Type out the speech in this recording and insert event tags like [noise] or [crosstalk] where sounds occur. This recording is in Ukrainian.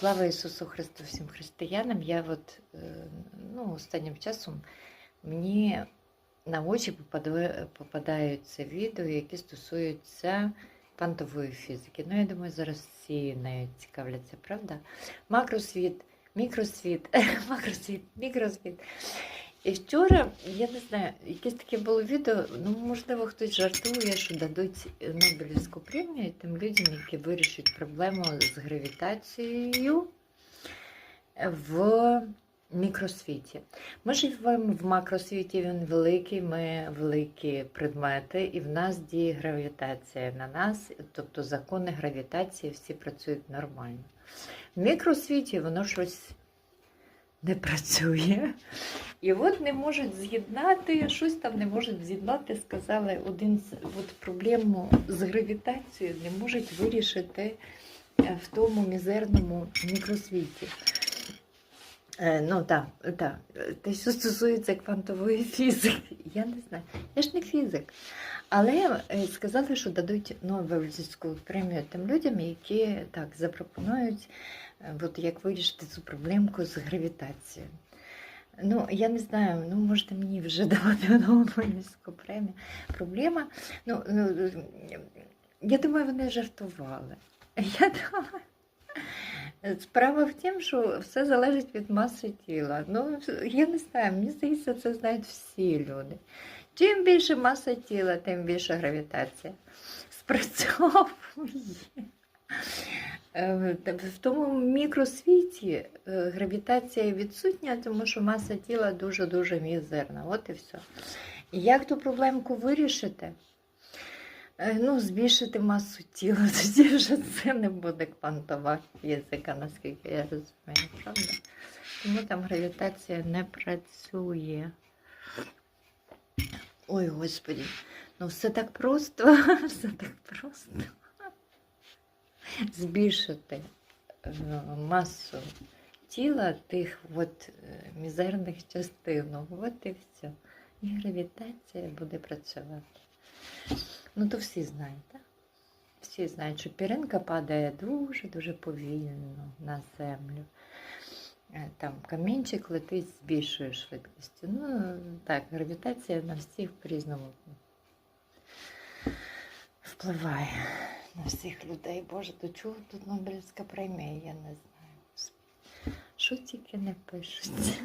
Слава Ісусу Христу всім християнам. Я от е, ну, останнім часом мені на очі попадаються відео, які стосуються квантової фізики. Ну, я думаю, зараз всі нею цікавляться, правда? Макросвіт, мікросвіт, [laughs] макросвіт, мікросвіт. І вчора, я не знаю, якесь таке було відео, ну, можливо, хтось жартує, що дадуть Нобелівську премію тим людям, які вирішать проблему з гравітацією в мікросвіті. Ми живемо в макросвіті, він великий, ми великі предмети, і в нас діє гравітація на нас, тобто закони гравітації всі працюють нормально. В мікросвіті воно щось не працює. І от не можуть з'єднати, щось там не можуть з'єднати, сказали, один от проблему з гравітацією не можуть вирішити е, в тому мізерному мікросвіті. Е, Ну так, так. Те, що стосується квантової фізики, я не знаю. Я ж не фізик. Але е, сказали, що дадуть Нобелівську премію тим людям, які так запропонують, от як вирішити цю проблемку з гравітацією. Ну, я не знаю, ну можете мені вже давати Нобелівську премію. Проблема, ну, ну я думаю, вони жартували. [laughs] Я думаю, Справа в тім, що все залежить від маси тіла. Ну, я не знаю, мені здається, це знають всі люди. Чим більше маса тіла, тим більше гравітація спрацьовує. Е, В тому мікросвіті е, гравітація відсутня, тому що маса тіла дуже-дуже мізерна. От і все. І як ту проблемку вирішити? Е, Ну, збільшити масу тіла, [laughs] тоді вже це не буде квантова фізика, наскільки я розумію, правда? Тому там гравітація не працює. Ой, господі, ну все так просто, [laughs] все так просто. Збільшити е, масу тіла тих от е, мізерних частинок. От і все. І гравітація буде працювати. Ну, то всі знають, так? Всі знають, що піринка падає дуже-дуже повільно на землю. Е, Там камінчик летить з більшою швидкістю. Ну, так, гравітація на всіх по-різному впливає на всіх людей. Боже, до чого тут Нобелівська премія, я не знаю. Що тільки не пишуть.